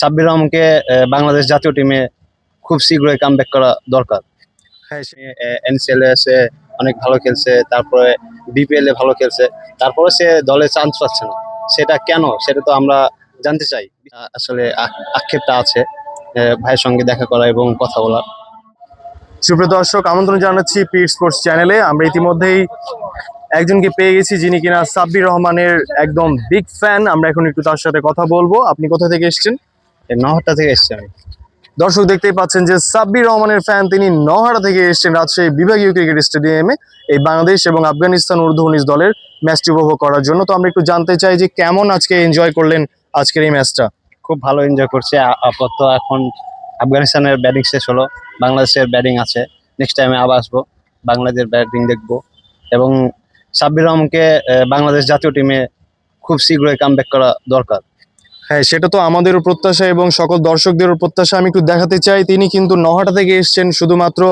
সাব্বির রহমানকে বাংলাদেশ জাতীয় টিমে খুব শীঘ্রই কামব্যাক করা দরকার। হ্যাঁ এনসিএল সে অনেক ভালো খেলছে তারপরে বিপিএল এ ভালো খেলছে তারপরে সে দলে চান্স পাচ্ছে না। সেটা কেন? সেটা তো আমরা জানতে চাই। আসলে আক্ষেপটা আছে ভাইয়ের সঙ্গে দেখা করা এবং কথা বলা সুপ্রিয় দর্শক আমন্ত্রণ জানাচ্ছি পিট স্পোর্টস চ্যানেলে আমরা ইতিমধ্যেই একজনকে পেয়ে গেছি যিনি কিনা সাব্বির রহমানের একদম বিগ ফ্যান আমরা এখন একটু তার সাথে কথা বলব। আপনি কোথা থেকে এসেছেন? এই নহরটা থেকে এসছে আমি। দর্শক দেখতেই পাচ্ছেন যে সাব্বির রহমানের ফ্যান তিনি নহারা থেকে এসেছেন রাজশাহী বিভাগীয় ক্রিকেট স্টেডিয়ামে এই বাংলাদেশ এবং আফগানিস্তান উর্দু উনিশ দলের ম্যাচটি উপভোগ করার জন্য। তো আমরা একটু জানতে চাই যে কেমন আজকে এনজয় করলেন আজকের এই ম্যাচটা খুব ভালো এনজয় করছে। আপাতত এখন আফগানিস্তানের ব্যাটিং শেষ হলো, বাংলাদেশের ব্যাটিং আছে। নেক্সট টাইমে আবার আসব, বাংলাদেশের ব্যাটিং দেখব। এবং সাব্বির রহমানকে বাংলাদেশ জাতীয় টিমে খুব শীঘ্রই কামব্যাক করা দরকার। হ্যাঁ সেটা তো আমাদেরও প্রত্যাশা এবং সকল দর্শকদেরও প্রত্যাশা। আমি একটু দেখাতে চাই, তিনি কিন্তু নহাটা থেকে এসেছেন, শুধুমাত্র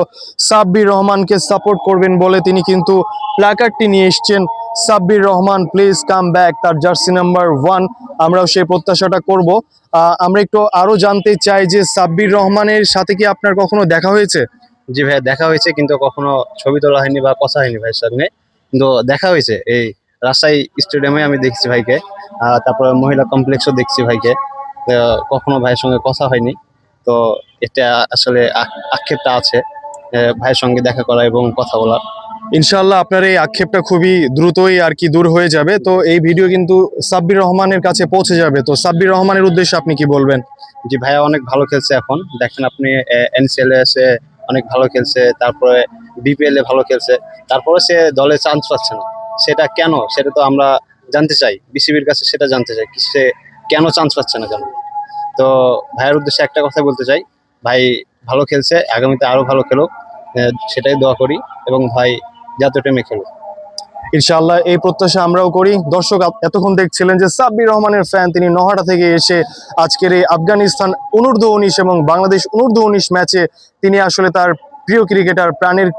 সাব্বির রহমানকে সাপোর্ট করবেন বলে তিনি কিন্তু প্ল্যাকার্ডটি নিয়ে এসেছেন। Sabbir Rahman please come back তার জার্সি নাম্বার ওয়ান। আমরাও সেই প্রত্যাশাটা করব। আমরা একটু আরও জানতে চাই যে সাব্বির রহমানের সাথে কি আপনার কখনো দেখা হয়েছে? জি ভাই দেখা হয়েছে, কিন্তু কখনো ছবি তোলা হয়নি বা কথা হয়নি ভাইয়ের সঙ্গে কিন্তু দেখা হয়েছে, এই রাজশাহী স্টেডিয়ামে আমি দেখছি ভাইকে। তারপরে মহিলা কমপ্লেক্সও দেখছি ভাইকে। কখনো ভাইয়ের সঙ্গে কথা হয়নি। তো এটা আসলে আক্ষেপটা আছে ভাইয়ের সঙ্গে দেখা করা এবং কথা বলা ইনশাল্লাহ আপনার এই আক্ষেপটা খুবই দ্রুতই আর কি দূর হয়ে যাবে। তো এই ভিডিও কিন্তু সাব্বির রহমানের কাছে পৌঁছে যাবে। তো সাব্বির রহমানের উদ্দেশ্যে আপনি কি বলবেন? জি ভাইয়া অনেক ভালো খেলছে এখন। দেখেন আপনি এনসিএল এ সে অনেক ভালো খেলছে তারপরে বিপিএল এ ভালো খেলছে। তারপরে সে দলে চান্স পাচ্ছে না। সেটা কেন? সেটা তো আমরা জানতে চাই বিসিবির কাছে সেটা জানতে চাই, কি সে কেন চান্স পাচ্ছে না কেন তো ভাইয়ের উদ্দেশ্যে একটা কথা বলতে চাই, ভাই ভালো খেলছে, আগামীতে আরও ভালো খেলুক সেটাই দোয়া করি, এবং ভাই জাতীয় টিমে খেলুক। ইনশাআল্লাহ এই প্রত্যাশা আমরাও করি। দর্শক এতক্ষণ দেখছিলেন যে সাব্বির রহমানের ফ্যান তিনি নহাটা থেকে এসে আজকের এই আফগানিস্তান অনূর্ধ্ব উনিশ এবং বাংলাদেশ অনূর্ধ্ব উনিশ ম্যাচে তিনি আসলে তার প্রিয় ক্রিকেটার প্রাণের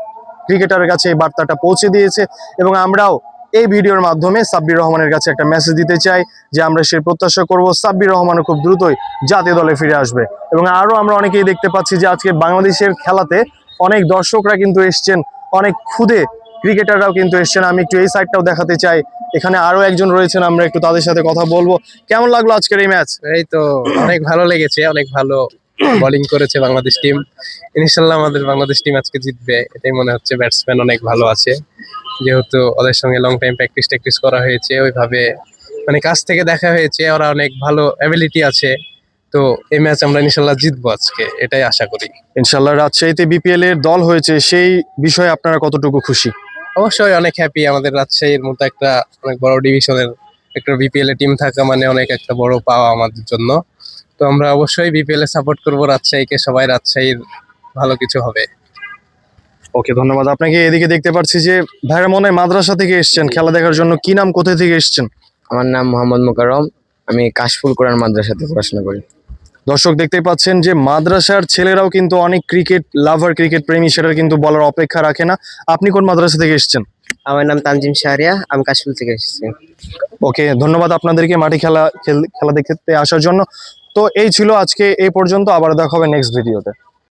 ক্রিকেটারের কাছে এই বার্তাটা পৌঁছে দিয়েছে, এবং আমরাও এই ভিডিওর মাধ্যমে সাব্বির রহমানের কাছে একটা মেসেজ দিতে চাই যে আমরা সেই প্রত্যাশা করব সাব্বির রহমানও খুব দ্রুতই জাতীয় দলে ফিরে আসবে। এবং আরও আমরা অনেকেই দেখতে পাচ্ছি যে আজকে বাংলাদেশের খেলাতে অনেক দর্শকরা কিন্তু এসছেন, অনেক খুদে ক্রিকেটাররাও কিন্তু এসছেন। আমি একটু এই সাইডটাও দেখাতে চাই। এখানে আরও একজন রয়েছেন, আমরা একটু তাদের সাথে কথা বলব। কেমন লাগল আজকের এই ম্যাচ এই তো অনেক ভালো লেগেছে, অনেক ভালো বোলিং করেছে বাংলাদেশ টিম ইনশাল্লাহ আমাদের বাংলাদেশ টিম আজকে জিতবে, এটাই মনে হচ্ছে ব্যাটসম্যান অনেক ভালো আছে। যেহেতু ওদের সঙ্গে লং টাইম প্র্যাকটিস ট্যাকটিস করা হয়েছে ওইভাবে মানে কাছ থেকে দেখা হয়েছে ওরা অনেক ভালো অ্যাবিলিটি আছে। তো এই ম্যাচ আমরা ইনশাল্লাহ জিতবো আজকে এটাই আশা করি। ইনশাল্লাহ রাজশাহীতে বিপিএল এর দল হয়েছে সেই বিষয়ে আপনারা কতটুকু খুশি? অবশ্যই অনেক হ্যাপি আমাদের রাজশাহীর মতো একটা অনেক বড় ডিভিশনের একটা বিপিএল এ টিম থাকা মানে অনেক একটা বড় পাওয়া আমাদের জন্য। তো আমরা অবশ্যই বিপিএল এ সাপোর্ট করব রাজশাহীকে সবাই রাজশাহীর ভালো কিছু হবে। ওকে ধন্যবাদ। আপনাকে এদিকে দেখতে পাচ্ছি যে ভাইরা মনে মাদ্রাসা থেকে এসছেন খেলা দেখার জন্য। কি নাম কোথা থেকে এসছেন? আমার নাম মোহাম্মদ মোকাররম। আমি কাশফুল কোরআন মাদ্রাসাতে পড়াশোনা করি। দর্শক দেখতেই পাচ্ছেন যে মাদ্রাসার ছেলেরাও কিন্তু অনেক ক্রিকেট লাভার ক্রিকেট প্রেমী সেটার কিন্তু বলার অপেক্ষা রাখে না। আপনি কোন মাদ্রাসা থেকে এসছেন? আমার নাম তানজিম শাহরিয়া। আমি কাশফুল থেকে এসেছি। ওকে ধন্যবাদ আপনাদেরকে খেলা খেল- খেলা দেখতে আসার জন্য। তো এই ছিল আজকে এই পর্যন্ত। আবার দেখা হবে নেক্সট ভিডিওতে